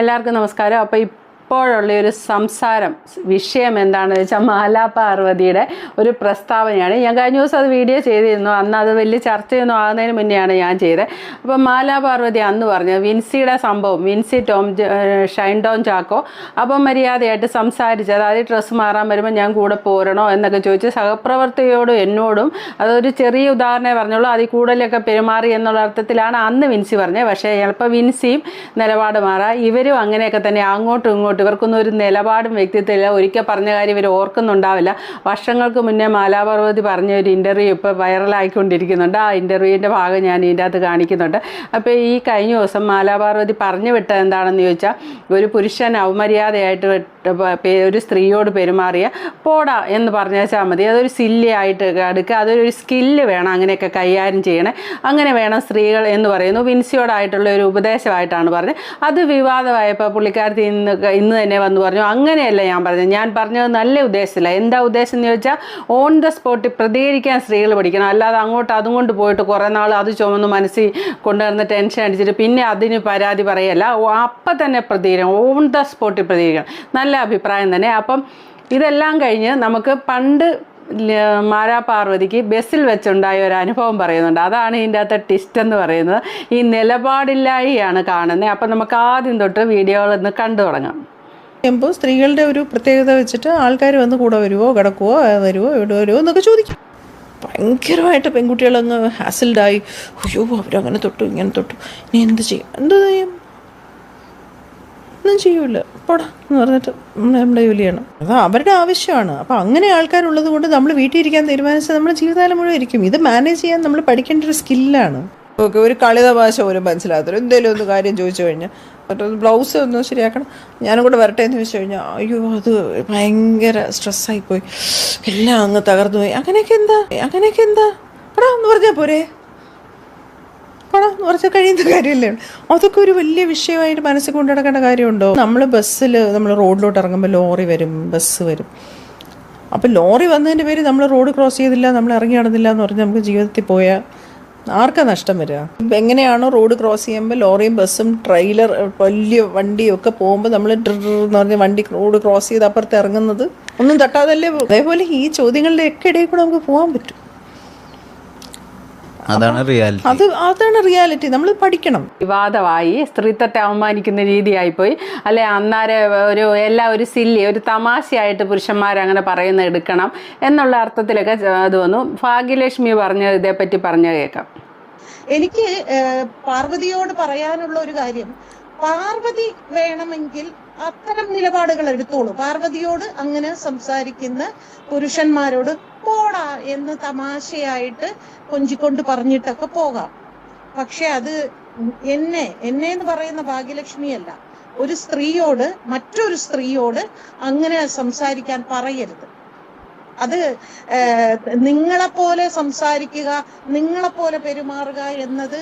എല്ലാവർക്കും നമസ്കാരം. അപ്പോൾ ഇപ്പോഴുള്ള ഒരു സംസാരം വിഷയം എന്താണെന്ന് വെച്ചാൽ മാലാ പാർവതിയുടെ ഒരു പ്രസ്താവനയാണ്. ഞാൻ കഴിഞ്ഞ ദിവസം അത് വീഡിയോ ചെയ്തിരുന്നു. അന്ന് അത് വലിയ ചർച്ചയൊന്നും ആകുന്നതിന് മുന്നെയാണ് ഞാൻ ചെയ്തത്. അപ്പോൾ മാലാ പാർവതി അന്ന് പറഞ്ഞു വിൻസിയുടെ സംഭവം വിൻസി ടോം ഷൈൻ ടോം ചാക്കോ അപ്പം മര്യാദയായിട്ട് സംസാരിച്ച് അതായത് ഡ്രസ്സ് മാറാൻ വരുമ്പോൾ ഞാൻ കൂടെ പോരണോ? എന്നൊക്കെ ചോദിച്ച് സഹപ്രവർത്തകയോടും എന്നോടും അതൊരു ചെറിയ ഉദാഹരണമേ പറഞ്ഞുള്ളൂ. അതിൽ കൂടുതലൊക്കെ പെരുമാറി എന്നുള്ള അർത്ഥത്തിലാണ് അന്ന് വിൻസി പറഞ്ഞത്. പക്ഷേ ചിലപ്പോൾ വിൻസിയും നിലപാട് മാറാം. ഇവരും അങ്ങനെയൊക്കെ തന്നെ അങ്ങോട്ടും ഇങ്ങോട്ടും ഇവർക്കൊന്നും ഒരു നിലപാടും വ്യക്തിത്വമില്ല. ഒരിക്കൽ പറഞ്ഞ കാര്യം ഇവർ ഓർക്കുന്നുണ്ടാവില്ല. വർഷങ്ങൾക്ക് മുന്നേ മാലാപർവതി പറഞ്ഞ ഒരു ഇന്റർവ്യൂ ഇപ്പോൾ വൈറലായിക്കൊണ്ടിരിക്കുന്നുണ്ട് ആ ഇന്റർവ്യൂവിന്റെ ഭാഗം ഞാൻ ഇതിന്റെ അകത്ത് കാണിക്കുന്നുണ്ട്. അപ്പോൾ ഈ കഴിഞ്ഞ ദിവസം മാലാപാർവതി പറഞ്ഞു വിട്ടത് എന്താണെന്ന് ചോദിച്ചാൽ ഒരു പുരുഷൻ അവമര്യാദയായിട്ട് ഒരു സ്ത്രീയോട് പെരുമാറിയ പോടാ എന്ന് പറഞ്ഞേച്ചാൽ മതി. അതൊരു സില്ലിയായിട്ട് എടുക്കുക. അതൊരു സ്കില്ല് വേണം അങ്ങനെയൊക്കെ കൈകാര്യം ചെയ്യണേ. അങ്ങനെ വേണം സ്ത്രീകൾ എന്ന് പറയുന്നു. വിൻസിയോടായിട്ടുള്ള ഒരു ഉപദേശമായിട്ടാണ് പറഞ്ഞത്. അത് വിവാദമായപ്പോൾ പുള്ളിക്കാരത്തി ഇന്ന് ഇന്ന് തന്നെ വന്ന് പറഞ്ഞു. അങ്ങനെയല്ല ഞാൻ പറഞ്ഞത്. ഞാൻ പറഞ്ഞത് നല്ല ഉദ്ദേശമില്ല എന്താ ഉദ്ദേശം എന്ന് ചോദിച്ചാൽ ഓൺ ദ സ്പോട്ടിൽ പ്രതികരിക്കാൻ സ്ത്രീകൾ പഠിക്കണം. അല്ലാതെ അങ്ങോട്ട് അതും കൊണ്ട് പോയിട്ട് കുറേ നാൾ അത് ചുമന്ന് മനസ്സിൽ കൊണ്ടുവന്ന് ടെൻഷൻ അടിച്ചിട്ട് പിന്നെ അതിന് പരാതി പറയല്ല. അപ്പം തന്നെ പ്രതികരിക്കണം ഓൺ ദ സ്പോട്ടിൽ പ്രതികരിക്കണം. നല്ല അഭിപ്രായം തന്നെ. അപ്പം ഇതെല്ലാം കഴിഞ്ഞ് നമുക്ക് പണ്ട് മാരാപാർവതിക്ക് മാരാ പാർവതിക്ക് ബസ്സിൽ വെച്ചുണ്ടായ ഒരു അനുഭവം പറയുന്നുണ്ട്. അതാണ് ഇതിന്റെ അകത്തെ ടിസ്റ്റ് എന്ന് പറയുന്നത്. ഈ നിലപാടില്ലായിയാണ് കാണുന്നത്. അപ്പം നമുക്ക് ആദ്യം തൊട്ട് വീഡിയോകളൊന്ന് കണ്ടു തുടങ്ങാം. ചെയ്യുമ്പോൾ സ്ത്രീകളുടെ ഒരു പ്രത്യേകത വെച്ചിട്ട് ആൾക്കാർ വന്ന് കൂടെ വരുമോ കിടക്കുവോ വരുമോ ഇവിടെ വരുവോ എന്നൊക്കെ ചോദിക്കും. ഭയങ്കരമായിട്ട് പെൺകുട്ടികളങ്ങ് ഹാസിൽഡായി അയ്യോ അവരങ്ങനെ തൊട്ടു ഇങ്ങനെ തൊട്ടു. ഇനി എന്ത് ചെയ്യും? എന്ത് ചെയ്യും? ഒന്നും ചെയ്യൂല. പോടാ എന്ന് പറഞ്ഞിട്ട് നമ്മൾ നമ്മുടെ ജോലി ചെയ്യണം അത് അവരുടെ ആവശ്യമാണ്. അപ്പോൾ അങ്ങനെ ആൾക്കാരുള്ളത് കൊണ്ട് നമ്മൾ വീട്ടിൽ ഇരിക്കാൻ തീരുമാനിച്ചാൽ നമ്മുടെ ജീവിതകാലം മുഴുവൻ ഇരിക്കും. ഇത് മാനേജ് ചെയ്യാൻ നമ്മൾ പഠിക്കേണ്ട ഒരു സ്കില്ലാണ് ഓക്കെ ഒരു കളിത ഭാഷ പോലും മനസ്സിലാകത്തില്ല. എന്തെങ്കിലും ഒന്ന് കാര്യം ചോദിച്ചു കഴിഞ്ഞാൽ മറ്റൊന്ന് ബ്ലൗസ് ഒന്ന് ശരിയാക്കണം. ഞാനും കൂടെ വരട്ടെ എന്ന് ചോദിച്ചു കഴിഞ്ഞാൽ അയ്യോ അത് ഭയങ്കര സ്ട്രെസ്സായിപ്പോയി എല്ലാം അങ്ങ് തകർന്നു പോയി. അങ്ങനെയൊക്കെ എന്താ? അങ്ങനെയൊക്കെ എന്താ? എടാ എന്ന് പറഞ്ഞാൽ പോരെ. പറഞ്ഞാൽ കഴിയുന്ന കാര്യമല്ലേ? അതൊക്കെ ഒരു വലിയ വിഷയമായിട്ട് മനസ്സിൽ കൊണ്ടു നടക്കേണ്ട കാര്യമുണ്ടോ? നമ്മൾ ബസ്സിൽ നമ്മൾ റോഡിലോട്ട് ഇറങ്ങുമ്പോൾ ലോറി വരും ബസ് വരും. അപ്പം ലോറി വന്നതിന്റെ പേര് നമ്മൾ റോഡ് ക്രോസ് ചെയ്തില്ല നമ്മൾ ഇറങ്ങി നടന്നില്ല എന്ന് പറഞ്ഞാൽ നമുക്ക് ജീവിതത്തിൽ പോയാൽ ആർക്കാ നഷ്ടം വരിക? എങ്ങനെയാണോ റോഡ് ക്രോസ് ചെയ്യുമ്പോൾ ലോറിയും ബസ്സും ട്രെയിലർ വലിയ വണ്ടിയും ഒക്കെ പോകുമ്പോൾ നമ്മൾ എന്ന് പറഞ്ഞ് വണ്ടി റോഡ് ക്രോസ് ചെയ്ത് അപ്പുറത്ത് ഇറങ്ങുന്നത് ഒന്നും തട്ടാതല്ലേ അതേപോലെ ഈ ചോദ്യങ്ങളുടെ ഒക്കെ ഇടയിൽ കൂടെ നമുക്ക് പോകാൻ പറ്റും. അതാണ് റിയാലിറ്റി അത് അതാണ് റിയാലിറ്റി നമ്മൾ പഠിക്കണം. വിവാദമായി സ്ത്രീത്വത്തെ അവമാനിക്കുന്ന രീതിയായിപ്പോയി. അല്ലെ അന്നാരെ ഒരു എല്ലാ ഒരു സില്ലി ഒരു തമാശയായിട്ട് പുരുഷന്മാർ അങ്ങനെ പറയുന്ന എടുക്കണം എന്നുള്ള അർത്ഥത്തിലൊക്കെ അത് വന്നു. ഭാഗ്യലക്ഷ്മി പറഞ്ഞ ഇതേപ്പറ്റി പറഞ്ഞ കേൾക്കാം എനിക്ക് പാർവതിയോട് പറയാനുള്ള ഒരു കാര്യം പാർവതി വേണമെങ്കിൽ അത്തരം നിലപാടുകൾ എടുത്തോളൂ. പാർവതിയോട് അങ്ങനെ സംസാരിക്കുന്ന പുരുഷന്മാരോട് പോടാ എന്ന് തമാശയായിട്ട് കൊഞ്ചിക്കൊണ്ട് പറഞ്ഞിട്ടൊക്കെ പോകാം. പക്ഷെ അത് എന്നെ എന്നെ എന്ന് പറയുന്ന ഭാഗ്യലക്ഷ്മിയല്ല. ഒരു സ്ത്രീയോട് മറ്റൊരു സ്ത്രീയോട് അങ്ങനെ സംസാരിക്കാൻ പറയരുത്. അത് നിങ്ങളെ പോലെ സംസാരിക്കുക നിങ്ങളെ പോലെ പെരുമാറുക എന്നത്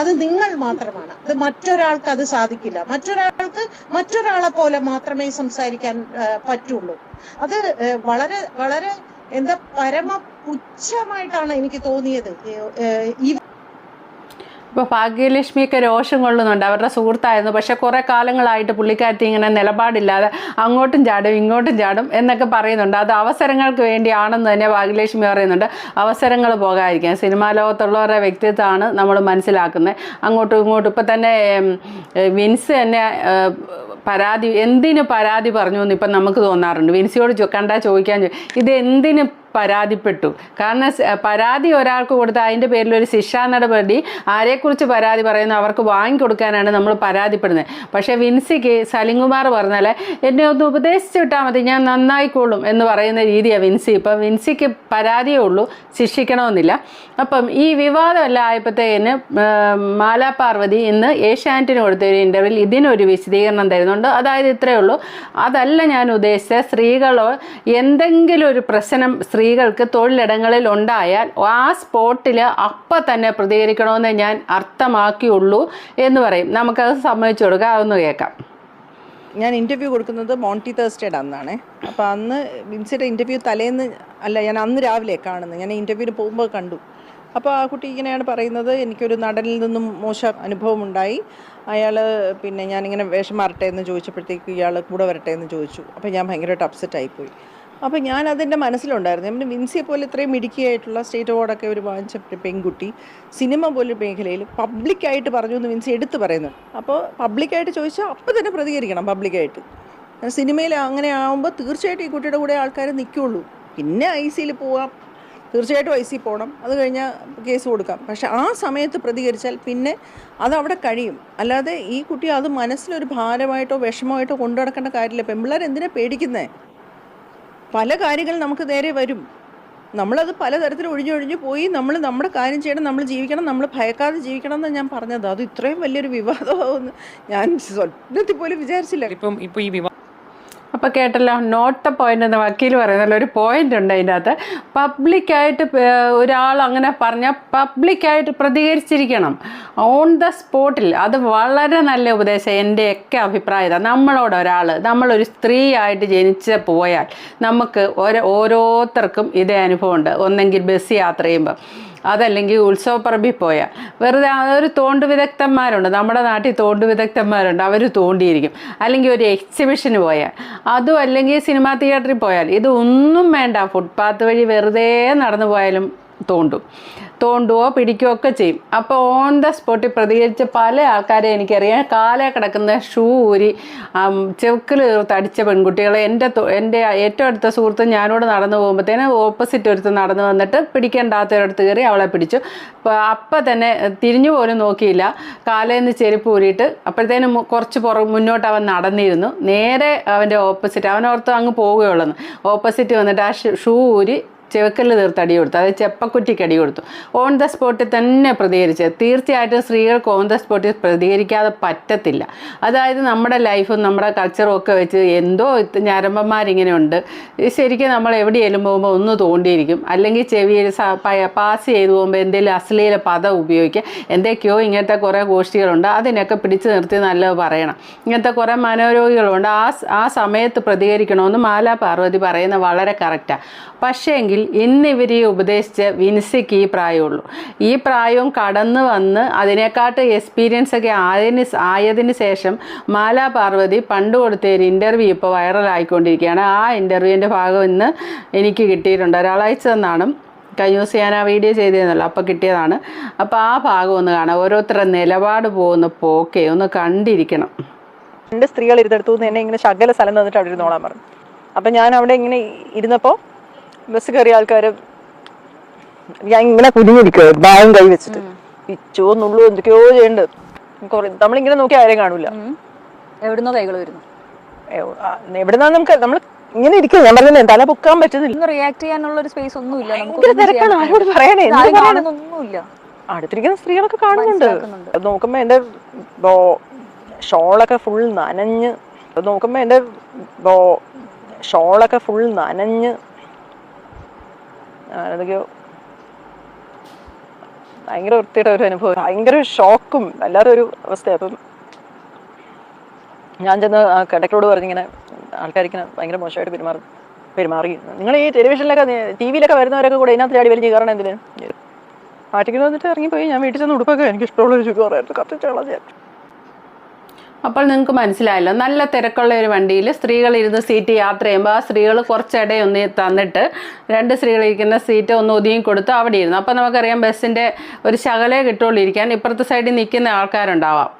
അത് നിങ്ങൾ മാത്രമാണ്. അത് മറ്റൊരാൾക്ക് അത് സാധിക്കില്ല. മറ്റൊരാൾക്ക് മറ്റൊരാളെ പോലെ മാത്രമേ സംസാരിക്കാൻ പറ്റുള്ളൂ. അത് വളരെ വളരെ എന്താ പരമ പുച്ഛമായിട്ടാണ് എനിക്ക് തോന്നിയത്. ഈ ഇപ്പോൾ ഭാഗ്യലക്ഷ്മിയൊക്കെ രോഷം കൊള്ളുന്നുണ്ട്. അവരുടെ സുഹൃത്തായിരുന്നു. പക്ഷെ കുറേ കാലങ്ങളായിട്ട് പുള്ളിക്കാരത്തി ഇങ്ങനെ നിലപാടില്ലാതെ അങ്ങോട്ടും ചാടും ഇങ്ങോട്ടും ചാടും എന്നൊക്കെ പറയുന്നുണ്ട്. അത് അവസരങ്ങൾക്ക് വേണ്ടിയാണെന്ന് തന്നെ ഭാഗ്യലക്ഷ്മി പറയുന്നുണ്ട്. അവസരങ്ങൾ പോകാതിരിക്കാൻ. സിനിമാ ലോകത്തുള്ളവരുടെ വ്യക്തിത്വമാണ് നമ്മൾ മനസ്സിലാക്കുന്നത്. അങ്ങോട്ടും ഇങ്ങോട്ടും ഇപ്പം തന്നെ വിൻസ് തന്നെ പരാതി എന്തിന് പരാതി പറഞ്ഞു എന്ന് ഇപ്പം നമുക്ക് തോന്നാറുണ്ട്. വിൻസിയോട് കണ്ടാൽ ചോദിക്കാൻ ഇത് എന്തിന് പരാതിപ്പെട്ടു. കാരണം പരാതി ഒരാൾക്ക് കൊടുത്ത് അതിന്റെ പേരിൽ ഒരു ശിക്ഷാ നടപടി ആരെക്കുറിച്ച് പരാതി പറയുന്നു അവർക്ക് വാങ്ങിക്കൊടുക്കാനാണ് നമ്മൾ പരാതിപ്പെടുന്നത്. പക്ഷേ വിൻസിക്ക് സലിംകുമാർ പറഞ്ഞാൽ എന്നെ ഒന്ന് ഉപദേശിച്ച് വിട്ടാൽ മതി ഞാൻ നന്നായിക്കോളും എന്ന് പറയുന്ന രീതിയാണ് വിൻസി. ഇപ്പം വിൻസിക്ക് പരാതിയേ ഉള്ളൂ ശിക്ഷിക്കണമെന്നില്ല. അപ്പം ഈ വിവാദമല്ല ആയപ്പോഴത്തേന് മാലാ പാർവതി ഇന്ന് ഏഷ്യാനെറ്റിന് കൊടുത്ത ഒരു ഇന്റർവ്യൂവിൽ ഇതിനൊരു വിശദീകരണം തരുന്നുണ്ട്. അതായത് ഇത്രയേ ഉള്ളൂ. അതല്ല ഞാൻ ഉദ്ദേശിച്ചത് സ്ത്രീകളോ എന്തെങ്കിലും ഒരു പ്രശ്നം സ്ത്രീകൾക്ക് തൊഴിലിടങ്ങളിൽ ഉണ്ടായാൽ ആ സ്പോട്ടിൽ അപ്പം തന്നെ പ്രതികരിക്കണമെന്ന് ഞാൻ അർത്ഥമാക്കിയുള്ളൂ എന്ന് പറയും. നമുക്കത് സമ്മതിച്ചു കൊടുക്കുക അതൊന്ന് കേൾക്കാം. ഞാൻ ഇന്റർവ്യൂ കൊടുക്കുന്നത് മോണ്ടി തേഴ്സ്ഡേയുടെ അന്നാണ്. അപ്പോൾ അന്ന് മിൻസിയുടെ ഇന്റർവ്യൂ തലേന്ന് അല്ല ഞാൻ അന്ന് രാവിലെ കാണുന്നത്. ഞാൻ ഇന്റർവ്യൂവിന് പോകുമ്പോൾ കണ്ടു. അപ്പോൾ ആ കുട്ടി ഇങ്ങനെയാണ് പറയുന്നത്. എനിക്കൊരു നടനിൽ നിന്നും മോശം അനുഭവം ഉണ്ടായി അയാൾ പിന്നെ ഞാനിങ്ങനെ വേഷം മാറട്ടെ എന്ന് ചോദിച്ചപ്പോഴത്തേക്ക് ഇയാൾ കൂടെ വരട്ടെ എന്ന് ചോദിച്ചു. അപ്പോൾ ഞാൻ ഭയങ്കരമായിട്ട് അപ്സെറ്റ് ആയിപ്പോയി. അപ്പോൾ ഞാൻ അതിന്റെ മനസ്സിലുണ്ടായിരുന്നു. നമ്മുടെ വിൻസിയെ പോലെ ഇത്രയും മിടുക്കിയായിട്ടുള്ള സ്റ്റേറ്റ് അവാർഡൊക്കെ ഒരു വാങ്ങിച്ച പെൺകുട്ടി സിനിമ പോലൊരു മേഖലയിൽ പബ്ലിക്കായിട്ട് പറഞ്ഞു എന്ന് വിൻസി എടുത്ത് പറയുന്നു. അപ്പോൾ പബ്ലിക്കായിട്ട് ചോദിച്ചാൽ അപ്പോൾ തന്നെ പ്രതികരിക്കണം പബ്ലിക്കായിട്ട്. സിനിമയിൽ അങ്ങനെ ആകുമ്പോൾ തീർച്ചയായിട്ടും ഈ കുട്ടിയുടെ കൂടെ ആൾക്കാർ നിൽക്കുള്ളൂ പിന്നെ ഐ സിയിൽ പോവാം. തീർച്ചയായിട്ടും ഐ സി പോകണം അത് കഴിഞ്ഞാൽ കേസ് കൊടുക്കാം. പക്ഷെ ആ സമയത്ത് പ്രതികരിച്ചാൽ പിന്നെ അത് അവിടെ കഴിയും. അല്ലാതെ ഈ കുട്ടി അത് മനസ്സിലൊരു ഭാരമായിട്ടോ വിഷമമായിട്ടോ കൊണ്ടു നടക്കേണ്ട കാര്യമില്ല. പെമ്പിള്ളേർ എന്തിനാണ് പേടിക്കുന്നേ? പല കാര്യങ്ങൾ നമുക്ക് നേരെ വരും. നമ്മളത് പലതരത്തിൽ ഒഴിഞ്ഞൊഴിഞ്ഞ് പോയി നമ്മൾ നമ്മുടെ കാര്യം ചെയ്യണം നമ്മൾ ജീവിക്കണം നമ്മൾ ഭയക്കാതെ ജീവിക്കണം എന്ന് ഞാൻ പറഞ്ഞത്. അത് ഇത്രയും വലിയൊരു വിവാദമാവുമെന്ന് ഞാൻ സ്വപ്നത്തിൽ പോലും വിചാരിച്ചില്ല. ഇപ്പം ഇപ്പം ഈ വിവാഹം അപ്പോൾ കേട്ടല്ലോ നോട്ട് പോയിന്റ് എന്ന് വക്കീൽ പറയുന്നല്ലോ ഒരു പോയിന്റ് ഉണ്ട് അതിന്റെ അകത്ത് പബ്ലിക്കായിട്ട് ഒരാൾ അങ്ങനെ പറഞ്ഞാൽ പബ്ലിക്കായിട്ട് പ്രതികരിച്ചിരിക്കണം. ഓൺ ദ സ്പോട്ടിൽ അത് വളരെ നല്ല ഉപദേശം എന്റെയൊക്കെ അഭിപ്രായതാണ് നമ്മളോട് ഒരാൾ നമ്മളൊരു സ്ത്രീ ആയിട്ട് ജനിച്ച് പോയാൽ നമുക്ക് ഓരോ ഓരോരുത്തർക്കും ഇതേ അനുഭവമുണ്ട് ഒന്നെങ്കിൽ ബസ് യാത്ര ചെയ്യുമ്പോൾ അതല്ലെങ്കിൽ ഉത്സവപ്പറമ്പിൽ പോയാൽ വെറുതെ ഒരു തോണ്ട് വിദഗ്ധന്മാരുണ്ട്. നമ്മുടെ നാട്ടിൽ തോണ്ട് വിദഗ്ധന്മാരുണ്ട്. അവർ തോണ്ടിയിരിക്കും. അല്ലെങ്കിൽ ഒരു എക്സിബിഷന് പോയാൽ. അതും അല്ലെങ്കിൽ സിനിമാ തിയേറ്ററിൽ പോയാൽ. ഇതൊന്നും വേണ്ട. ഫുട്പാത്ത് വഴി വെറുതെ നടന്നു പോയാലും തോണ്ടും. തോണ്ടുവോ പിടിക്കുകയോ ഒക്കെ ചെയ്യും. അപ്പോൾ ഓൺ ദ സ്പോട്ടിൽ പ്രതികരിച്ച പല ആൾക്കാരെ എനിക്കറിയാം. കാലേ കിടക്കുന്ന ഷൂ ഊരി ചെവുക്കിൽ തടിച്ച പെൺകുട്ടികളെ എന്റെ എന്റെ ഏറ്റവും അടുത്ത സുഹൃത്ത് ഞാനോട് നടന്നു പോകുമ്പോഴത്തേന് ഓപ്പോസിറ്റ് ഒരുത്ത് നടന്നു വന്നിട്ട് പിടിക്കേണ്ടാത്തൊരിടത്ത് കയറി അവളെ പിടിച്ചു. അപ്പോൾ അപ്പം തന്നെ തിരിഞ്ഞു പോലും നോക്കിയില്ല. കാലേന്ന് ചെരുപ്പ് ഊരിയിട്ട് അപ്പോഴത്തേനും കുറച്ച് പുറ മുന്നോട്ട് അവൻ നടന്നിരുന്നു. നേരെ അവന്റെ ഓപ്പോസിറ്റ് അവനോർത്ത് അങ്ങ് പോവുകയുള്ളൂ ഓപ്പോസിറ്റ് വന്നിട്ട് ആ ഷൂ ഊരി ചെവക്കല്ല് തീർത്ത് അടി കൊടുത്തു. അതായത് ചെപ്പക്കുറ്റിക്ക് അടി കൊടുത്തു. ഓൺ ദ സ്പോട്ടിൽ തന്നെ പ്രതികരിച്ച് തീർച്ചയായിട്ടും സ്ത്രീകൾക്ക് ഓൺ ദ സ്പോട്ടിൽ പ്രതികരിക്കാതെ പറ്റത്തില്ല. അതായത് നമ്മുടെ ലൈഫും നമ്മുടെ കൾച്ചറും ഒക്കെ വെച്ച് എന്തോ ഞരമ്പന്മാരിങ്ങനെയുണ്ട് ശരിക്കും നമ്മൾ എവിടെയെങ്കിലും പോകുമ്പോൾ ഒന്ന് തോണ്ടിയിരിക്കും. അല്ലെങ്കിൽ ചെവിയിൽ പാസ് ചെയ്തു പോകുമ്പോൾ എന്തെങ്കിലും അശ്ലീല പദം ഉപയോഗിക്കുക. എന്തൊക്കെയോ ഇങ്ങനത്തെ കുറേ ഗോഷ്ഠികളുണ്ട് അതിനൊക്കെ പിടിച്ചു നിർത്തി നല്ലത് പറയണം. ഇങ്ങനത്തെ കുറേ മനോരോഗികളുണ്ട്. ആ ആ സമയത്ത് പ്രതികരിക്കണമെന്ന് മാലാ പാർവതി പറയുന്നത് വളരെ കറക്റ്റാണ് പക്ഷേങ്കിൽ ഇന്ന് ഇവർ ഇന്നിവരെ ഉപദേശിച്ച വിൻസിക്ക് ഈ പ്രായമുള്ളൂ. ഈ പ്രായവും കടന്നു വന്ന് അതിനെക്കാട്ട് എക്സ്പീരിയൻസ് ഒക്കെ ആയതിന് ആയതിനു ശേഷം മാലാ പാർവതി പണ്ട് കൊടുത്ത ഒരു ഇന്റർവ്യൂ ഇപ്പോൾ വൈറലായിക്കൊണ്ടിരിക്കുകയാണ് ആ ഇന്റർവ്യൂവിന്റെ ഭാഗം ഇന്ന് എനിക്ക് കിട്ടിയിട്ടുണ്ട്. ഒരാൾ അയച്ചു തന്നാണ്. കഴിഞ്ഞ ദിവസം ഞാൻ ആ വീഡിയോ ചെയ്തിരുന്നല്ലോ അപ്പോൾ കിട്ടിയതാണ്. അപ്പോൾ ആ ഭാഗം ഒന്ന് കാണാം. ഓരോരുത്തരുടെ നിലപാട് പോകുന്ന പോക്കെ ഒന്ന് കണ്ടിരിക്കണം. രണ്ട് സ്ത്രീകൾ ഇരുന്നെടുത്തു നിന്ന് എന്നെ ഇങ്ങനെ ശകല സ്ഥലം തന്നിട്ട് അവിടെ ഇരുന്നോളാൻ പറഞ്ഞു. അപ്പം ഞാൻ അവിടെ ഇങ്ങനെ ഇരുന്നപ്പോൾ ബസ് കയറിയ ആൾക്കാർ ഞാൻ ഇങ്ങനെ കുനിഞ്ഞിരിക്കുക ബാഗും കൈ വെച്ചിട്ട്. ഇച്ചോ നുള്ളു എന്തൊക്കെയോ ചെയ്യണ്ട്. കുറേ നമ്മളിങ്ങനെ നോക്കി ആരെയും കാണൂല എവിടുന്നോ കൈകൾ വരുന്നു. എവ്- എവിടുന്നാ നമുക്ക് നമ്മൾ ഇങ്ങനെ ഇരിക്കും ഞാൻ പറഞ്ഞില്ലേ തല പൊക്കാൻ പറ്റുന്നില്ല. ഒന്ന് റിയാക്ട് ചെയ്യാനുള്ള ഒരു സ്പേസ് ഒന്നുമില്ല ഭയങ്കര തിരക്കാണ്. ആരോട് പറയാനാ? കാണുന്നൊന്നുമില്ല അടുത്തിരിക്കുന്ന സ്ത്രീകളൊക്കെ കാണുന്നുണ്ട്. അത് നോക്കുമ്പോ എന്റെ ഷോളൊക്കെ ഫുൾ നനഞ്ഞ്. അത് നോക്കുമ്പോ എന്റെ ഷോളൊക്കെ ഫുൾ നനഞ്ഞ്. ഞാനതൊക്കെയോ ഭയങ്കര വൃത്തിയുടെ ഒരു അനുഭവം. ഭയങ്കര ഷോക്കും അല്ലാതെ ഒരു അവസ്ഥ അപ്പം ഞാൻ ചെന്ന് ആ കിടക്കരോട് പറഞ്ഞിങ്ങനെ ആൾക്കാരിങ്ങനെ ഭയങ്കര മോശമായിട്ട് പെരുമാറി പെരുമാറി. നിങ്ങൾ ഈ ടെലിവിഷനിലൊക്കെ ടി വിയിലൊക്കെ വരുന്നവരൊക്കെ കൂടെ ഇതിനകത്ത് ചാടി വലിഞ്ഞ് കയറണം എന്തിന്? ആറ്റിങ്ങിൽ വന്നിട്ട് ഇറങ്ങിപ്പോയി. ഞാൻ വീട്ടിൽ ചെന്ന് ഉടുപ്പൊക്കെ എനിക്ക് ഇഷ്ടമുള്ള ഒരു ചുരുക്കമായിരുന്നു കത്തിച്ചോളാം ഞാൻ അപ്പോൾ നിങ്ങൾക്ക് മനസ്സിലായല്ലോ നല്ല തിരക്കുള്ള ഒരു വണ്ടിയിൽ സ്ത്രീകൾ ഇരുന്ന് സീറ്റ് യാത്ര ചെയ്യുമ്പോൾ ആ സ്ത്രീകൾ കുറച്ചിടെ ഒന്ന് തന്നിട്ട് രണ്ട് സ്ത്രീകൾ ഇരിക്കുന്ന സീറ്റ് ഒന്ന് ഒതുങ്ങി കൊടുത്ത് അവിടെ ഇരുന്നു. അപ്പോൾ നമുക്കറിയാം ബസ്സിന്റെ ഒരു ശകലേ കിട്ടുള്ളൂ ഇരിക്കാൻ. ഇപ്പുറത്തെ സൈഡിൽ നിൽക്കുന്ന ആൾക്കാരുണ്ടാവാം.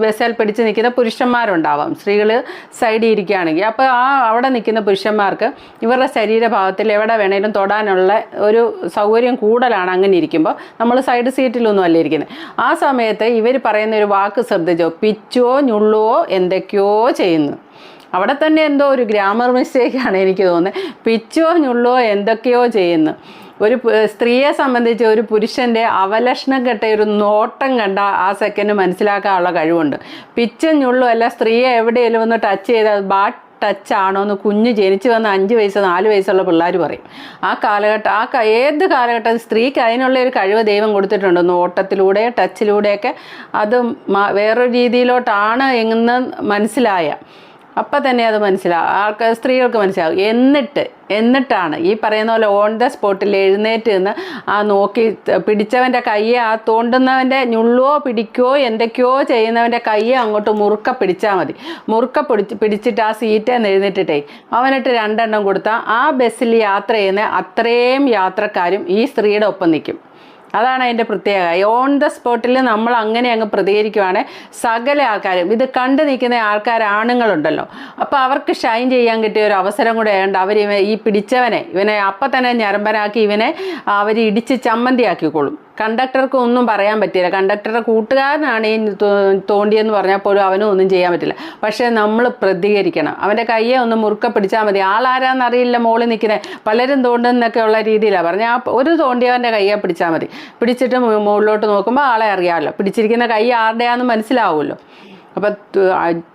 ബസ്സിൽ പിടിച്ച് നിൽക്കുന്ന പുരുഷന്മാരുണ്ടാവാം. സ്ത്രീകൾ സൈഡിൽ ഇരിക്കുകയാണെങ്കിൽ. അപ്പോൾ ആ അവിടെ നിൽക്കുന്ന പുരുഷന്മാർക്ക് ഇവരുടെ ശരീരഭാഗത്തിൽ എവിടെ വേണേലും തൊടാനുള്ള ഒരു സൗകര്യം കൂടുതലാണ് അങ്ങനെ ഇരിക്കുമ്പോൾ. നമ്മൾ സൈഡ് സീറ്റിലൊന്നും അല്ല ഇരിക്കുന്നത്. ആ സമയത്ത് ഇവർ പറയുന്ന ഒരു വാക്ക് ശ്രദ്ധിച്ചോ? പിച്ചോ ഞുള്ളുവോ എന്തൊക്കെയോ ചെയ്യുന്നു. അവിടെ തന്നെ എന്തോ ഒരു ഗ്രാമർ മിസ്റ്റേക്കാണ് എനിക്ക് തോന്നുന്നത്. പിച്ചോ ഞുള്ളോ എന്തൊക്കെയോ ചെയ്യുന്നു. ഒരു സ്ത്രീയെ സംബന്ധിച്ച് ഒരു പുരുഷന്റെ അവലക്ഷണം കെട്ട ഒരു നോട്ടം കണ്ട ആ സെക്കൻഡ് മനസ്സിലാക്കാനുള്ള കഴിവുണ്ട്. പിച്ചും ഞുള്ളും അല്ല സ്ത്രീയെ എവിടെയെങ്കിലും ഒന്ന് ടച്ച് ചെയ്താൽ ബാ ടച്ച് ആണോ എന്ന് കുഞ്ഞ് ജനിച്ചു വന്ന അഞ്ച് വയസ്സ് നാല് വയസ്സുള്ള പിള്ളേർ പറയും. ആ കാലഘട്ടം ആ ഏത് കാലഘട്ടം സ്ത്രീക്ക് അതിനുള്ള ഒരു കഴിവ് ദൈവം കൊടുത്തിട്ടുണ്ട്. നോട്ടത്തിലൂടെ ടച്ചിലൂടെയൊക്കെ അത് വേറൊരു രീതിയിലോട്ടാണ് എന്ന് മനസ്സിലായ. അപ്പം തന്നെ അത് മനസ്സിലാവും. ആൾക്ക് സ്ത്രീകൾക്ക് മനസ്സിലാവും. എന്നിട്ട് എന്നിട്ടാണ് ഈ പറയുന്ന പോലെ ഓൺ ദ സ്പോട്ടിൽ എഴുന്നേറ്റ് നിന്ന് ആ നോക്കി പിടിച്ചവന്റെ കയ്യെ ആ തോണ്ടുന്നവന്റെ ഞുള്ളുവോ പിടിക്കുകയോ എന്തൊക്കെയോ ചെയ്യുന്നവന്റെ കയ്യെ അങ്ങോട്ട് മുറുക്ക പിടിച്ചാൽ മതി. മുറുക്ക പിടിച്ച് പിടിച്ചിട്ട് ആ സീറ്റ് എഴുന്നേറ്റിട്ടേ അവനിട്ട് രണ്ടെണ്ണം കൊടുത്താൽ ആ ബസ്സിൽ യാത്ര ചെയ്യുന്ന അത്രയും യാത്രക്കാരും ഈ സ്ത്രീയുടെ ഒപ്പം നിൽക്കും. അതാണ് അതിന്റെ പ്രത്യേകത. ഓൺ ദ സ്പോട്ടിൽ നമ്മൾ അങ്ങനെ അങ്ങ് പ്രതികരിക്കുവാണ്. സകല ആൾക്കാരും. ഇത് കണ്ടു നിൽക്കുന്ന ആൾക്കാർ ആണുങ്ങളുണ്ടല്ലോ. അപ്പോൾ അവർക്ക് ഷൈൻ ചെയ്യാൻ കിട്ടിയ ഒരു അവസരം കൂടെ ആയതുകൊണ്ട് അവർ ഈ പിടിച്ചവനെ ഇവനെ അപ്പം തന്നെ ഞരമ്പനാക്കി ഇവനെ അവർ ഇടിച്ച് ചമ്മന്തിയാക്കിക്കോളും. കണ്ടക്ടർക്ക് ഒന്നും പറയാൻ പറ്റില്ല കണ്ടക്ടറുടെ കൂട്ടുകാരനാണ് ഈ തോണ്ടിയെന്ന് പറഞ്ഞാൽ പോലും അവനും ഒന്നും ചെയ്യാൻ പറ്റില്ല. പക്ഷേ നമ്മൾ പ്രതികരിക്കണം. അവന്റെ കയ്യെ ഒന്ന് മുറുക്ക പിടിച്ചാൽ മതി. ആളാരാന്നറിയില്ല മോളിൽ നിൽക്കുന്നത് പലരും തോണ്ടുന്നൊക്കെ ഉള്ള രീതിയിലാണ് പറഞ്ഞാൽ ആ ഒരു തോണ്ടിയവന്റെ കയ്യെ പിടിച്ചാൽ മതി. പിടിച്ചിട്ട് മുകളിലോട്ട് നോക്കുമ്പോൾ ആളെ അറിയാമല്ലോ പിടിച്ചിരിക്കുന്ന കൈ ആരുടെയാന്ന് മനസ്സിലാവുമല്ലോ. അപ്പം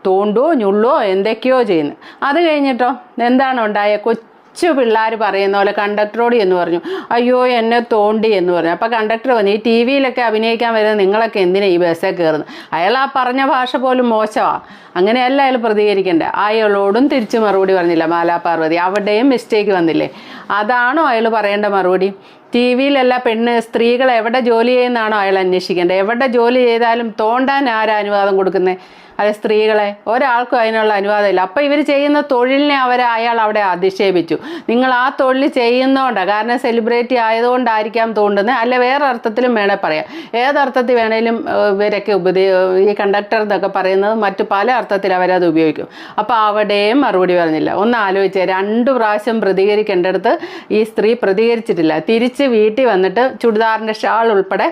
തോണ്ടോ ഞുള്ളോ എന്തൊക്കെയോ ചെയ്യുന്നു. അത് കഴിഞ്ഞിട്ടോ? എന്താണ് ഉണ്ടായ കൊച്ചു പിള്ളേർ പറയുന്ന പോലെ കണ്ടക്ടറോട് എന്ന് പറഞ്ഞു. അയ്യോ എന്നെ തോണ്ടി എന്ന് പറഞ്ഞു. അപ്പോൾ കണ്ടക്ടർ പറഞ്ഞു ഈ ടി വിയിലൊക്കെ അഭിനയിക്കാൻ വരുന്നത് നിങ്ങളൊക്കെ എന്തിനാ ഈ ബസ്സേ കയറുന്നത്? അയാൾ ആ പറഞ്ഞ ഭാഷ പോലും മോശമാണ് അങ്ങനെയല്ല അയാൾ പ്രതികരിക്കേണ്ടത്. അയാളോടും തിരിച്ച് മറുപടി പറഞ്ഞില്ല. മാലാപാർവതി അവിടെയും മിസ്റ്റേക്ക് വന്നില്ലേ? അതാണോ അയാൾ പറയേണ്ട മറുപടി? ടി വിയിലല്ല പെണ്ണ് സ്ത്രീകൾ എവിടെ ജോലി ചെയ്യുന്നതാണോ അയാൾ അന്വേഷിക്കേണ്ടത്? എവിടെ ജോലി ചെയ്താലും തോണ്ടാൻ ആരാ അനുവാദം കൊടുക്കുന്നത് അത് സ്ത്രീകളെ ഒരാൾക്കും അതിനുള്ള അനുവാദമില്ല. അപ്പം ഇവർ ചെയ്യുന്ന തൊഴിലിനെ അവർ അയാൾ അവിടെ അധിക്ഷേപിച്ചു. നിങ്ങൾ ആ തൊഴിൽ ചെയ്യുന്നതുകൊണ്ടാണ് കാരണം സെലിബ്രിറ്റി ആയതുകൊണ്ടായിരിക്കാം തോണ്ടുന്നത്. അല്ല വേറെ അർത്ഥത്തിലും വേണേൽ പറയാം. ഏതർത്ഥത്തിൽ വേണേലും ഇവരൊക്കെ ഉപദേ ഈ കണ്ടക്ടർ എന്നൊക്കെ പറയുന്നത് മറ്റു പല അർത്ഥത്തിൽ അവരത് ഉപയോഗിക്കും. അപ്പോൾ അവിടെയും മറുപടി പറഞ്ഞില്ല. ഒന്ന് ആലോചിച്ചേ രണ്ട് പ്രാവശ്യം പ്രതികരിക്കേണ്ടടുത്ത് ഈ സ്ത്രീ പ്രതികരിച്ചിട്ടില്ല. തിരിച്ച് വീട്ടിൽ വന്നിട്ട് ചുടിദാറിന്റെ ഷാൾ ഉൾപ്പെടെ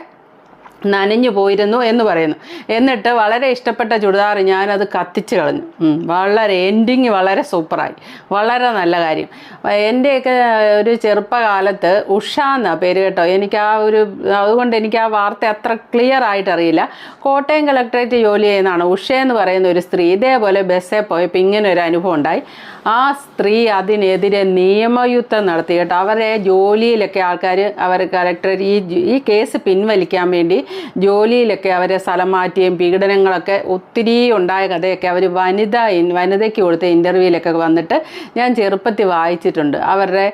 നനഞ്ഞു പോയിരുന്നു എന്ന് പറയുന്നു. എന്നിട്ട് വളരെ ഇഷ്ടപ്പെട്ട ചുരിദാർ ഞാനത് കത്തിച്ച് കളഞ്ഞു. വളരെ എൻഡിങ് വളരെ സൂപ്പറായി. വളരെ നല്ല കാര്യം. എന്റെയൊക്കെ ഒരു ചെറുപ്പകാലത്ത് ഉഷ എന്നാ പേര് കേട്ടോ എനിക്ക് ആ ഒരു അതുകൊണ്ട് എനിക്ക് ആ വാർത്ത അത്ര ക്ലിയർ ആയിട്ട് അറിയില്ല. കോട്ടയം കളക്ടറേറ്റ് ജോലി ചെയ്യുന്നതാണ് ഉഷ എന്ന് പറയുന്ന ഒരു സ്ത്രീ. ഇതേപോലെ ബസ്സിൽ പോയപ്പോൾ ഇങ്ങനെ ഒരു അനുഭവം ഉണ്ടായി. ആ സ്ത്രീ അതിനെതിരെ നിയമയുദ്ധം നടത്തി കേട്ടോ. അവരെ ജോലിയിലൊക്കെ ആൾക്കാർ അവർ കളക്ടറേറ്റ് ഈ ഈ കേസ് പിൻവലിക്കാൻ വേണ്ടി ജോലിയിലൊക്കെ അവരെ സ്ഥലം മാറ്റിയും പീഡനങ്ങളൊക്കെ ഒത്തിരി ഉണ്ടായ കഥയൊക്കെ അവർ വനിത വനിതയ്ക്ക് കൊടുത്ത ഇന്റർവ്യൂവിലൊക്കെ വന്നിട്ട് ഞാൻ ചെറുപ്പത്തിൽ വായിച്ചിട്ടുണ്ട്. അവരുടെ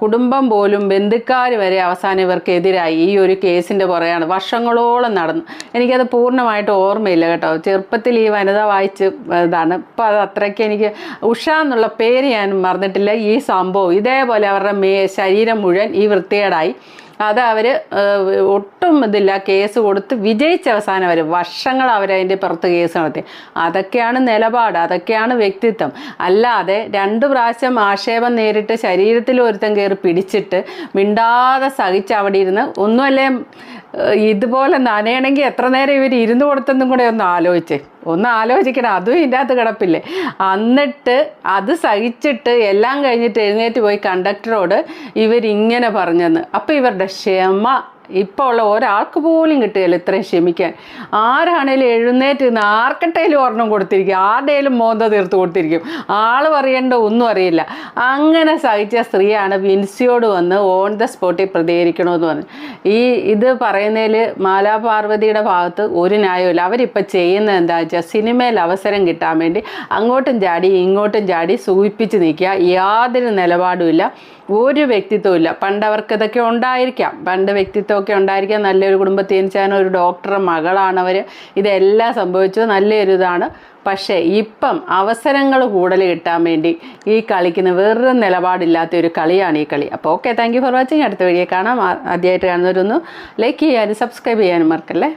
കുടുംബം പോലും ബന്ധുക്കാർ വരെ അവസാനം ഇവർക്കെതിരായി ഈ ഒരു കേസിന്റെ പുറയാണ് വർഷങ്ങളോളം നടന്നു. എനിക്കത് പൂർണമായിട്ട് ഓർമ്മയില്ല കേട്ടോ. ചെറുപ്പത്തിൽ ഈ വനിത വായിച്ച് ഇതാണ്. ഇപ്പോൾ അത് അത്രയ്ക്ക് എനിക്ക് ഉഷ എന്നുള്ള പേര് ഞാൻ മറന്നിട്ടില്ല. ഈ സംഭവം ഇതേപോലെ അവരുടെ മേ ശരീരം മുഴുവൻ ഈ വൃത്തികേടായി. അത് അവർ ഒട്ടും ഇതില്ല. കേസ് കൊടുത്ത് വിജയിച്ച അവസാനം അവർ വർഷങ്ങൾ അവരതിന്റെ പുറത്ത് കേസ് നടത്തി. അതൊക്കെയാണ് നിലപാട്. അതൊക്കെയാണ് വ്യക്തിത്വം. അല്ലാതെ രണ്ട് പ്രാവശ്യം ആക്ഷേപം നേരിട്ട് ശരീരത്തിൽ ഒരുത്തം കയറി പിടിച്ചിട്ട് മിണ്ടാതെ സഹിച്ച് അവിടെ ഇരുന്ന് ഒന്നുമല്ലേ ഇതുപോലെ നനയണമെങ്കിൽ എത്ര നേരം ഇവർ ഇരുന്ന് കൊടുത്തെന്നും കൂടെ ഒന്ന് ആലോചിച്ചേ. ഒന്ന് ആലോചിക്കണം. അതും ഇതിന്റെ അകത്ത് കിടപ്പില്ലേ. എന്നിട്ട് അത് സഹിച്ചിട്ട് എല്ലാം കഴിഞ്ഞിട്ട് എഴുന്നേറ്റ് പോയി കണ്ടക്ടറോട് ഇവരിങ്ങനെ പറഞ്ഞെന്ന്. അപ്പോൾ ഇവരുടെ ക്ഷമ ഇപ്പോൾ ഉള്ള ഒരാൾക്ക് പോലും കിട്ടുകയില്ല ഇത്രയും ക്ഷമിക്കാൻ. ആരാണേലും എഴുന്നേറ്റ് നിന്ന് ആർക്കട്ടേലും ഒരെണ്ണം കൊടുത്തിരിക്കും. ആരുടെയും മോന്ത തീർത്ത് കൊടുത്തിരിക്കും. ആൾ പറയേണ്ട ഒന്നും അറിയില്ല. അങ്ങനെ സഹിച്ച സ്ത്രീയാണ് വിൻസിയോട് വന്ന് ഓൺ ദ സ്പോട്ടിൽ പ്രതികരിക്കണമെന്ന് പറഞ്ഞു. ഈ ഇത് പറയുന്നതിൽ മാലാപാർവതിയുടെ ഭാഗത്ത് ഒരു ന്യായമില്ല അവരിപ്പോൾ ചെയ്യുന്നത് എന്താ വെച്ചാൽ സിനിമയിൽ അവസരം കിട്ടാൻ വേണ്ടി അങ്ങോട്ടും ചാടി ഇങ്ങോട്ടും ചാടി സൂചിപ്പിച്ച് നിൽക്കുക. യാതൊരു നിലപാടുമില്ല. ഒരു വ്യക്തിത്വവും ഇല്ല പണ്ട് അവർക്ക് ഇതൊക്കെ ഉണ്ടായിരിക്കാം. പണ്ട് വ്യക്തിത്വമൊക്കെ ഉണ്ടായിരിക്കാം. നല്ലൊരു കുടുംബത്തിൽ ജനിച്ചാണ് ഒരു ഡോക്ടറുടെ മകളാണവർ ഇതെല്ലാം സംഭവിച്ചു നല്ലൊരു ഇതാണ്. പക്ഷേ ഇപ്പം അവസരങ്ങൾ കൂടുതൽ കിട്ടാൻ വേണ്ടി ഈ കളിക്കുന്ന വേറൊരു നിലപാടില്ലാത്ത ഒരു കളിയാണ് ഈ കളി. അപ്പോൾ okay thank you for watching അടുത്ത വീഡിയോ കാണാം. ആദ്യമായിട്ട് കാണുന്നവരൊന്ന് ലൈക്ക് ചെയ്യാനും സബ്സ്ക്രൈബ് ചെയ്യാനും മറക്കല്ലേ?